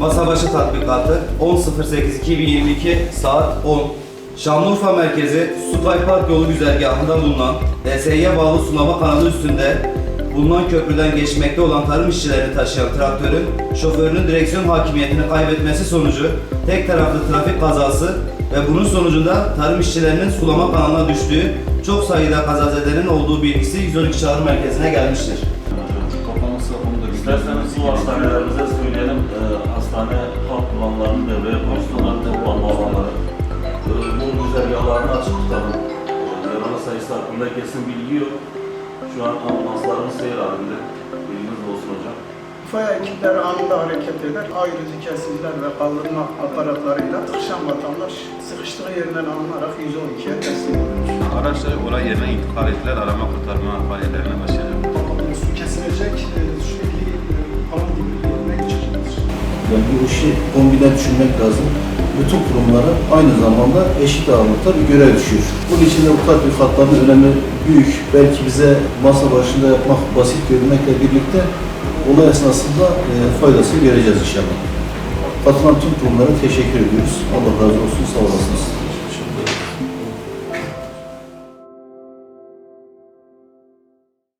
Masa başı tatbikatı 10.08.2022 saat 10. Şanlıurfa merkezi Subay Park yolu güzergahında bulunan DSİ'ye bağlı sulama kanalı üstünde bulunan köprüden geçmekte olan tarım işçilerini taşıyan traktörün şoförünün direksiyon hakimiyetini kaybetmesi sonucu tek taraflı trafik kazası ve bunun sonucunda tarım işçilerinin sulama kanalına düştüğü çok sayıda kazazedenin olduğu bilgisi 112 çağrı merkezine gelmiştir. Kapanırsa onu da İsterseniz bu hastanelerimize devreye koysunlar, toplanma alanları. E, bu güzergahlarını açık tutalım. E, yaralı sayısı hakkında kesin bilgi yok. Şu an ambulanslarımız seyir halinde. Bilginiz olsun hocam. İtfaiye ekipleri anında hareket eder. Ayrıcı kesiciler ve kaldırma aparatlarıyla sıkışan vatandaş sıkıştığı yerinden alınarak 112'ye teslim edilir. Araçları olay yerine intikal ettiler. Arama kurtarma faaliyetlerine başlayacak. Yani bu işi kombine düşünmek lazım. Bütün kurumlara aynı zamanda eşit ağırlıkta bir görev düşüyor. Bunun için de bu tatbikatların önemi büyük. Belki bize masa başında yapmak basit görünmekle birlikte olay esnasında e, faydasını göreceğiz inşallah. Katılan tüm kurumlara teşekkür ediyoruz. Allah razı olsun, sağ olasınız.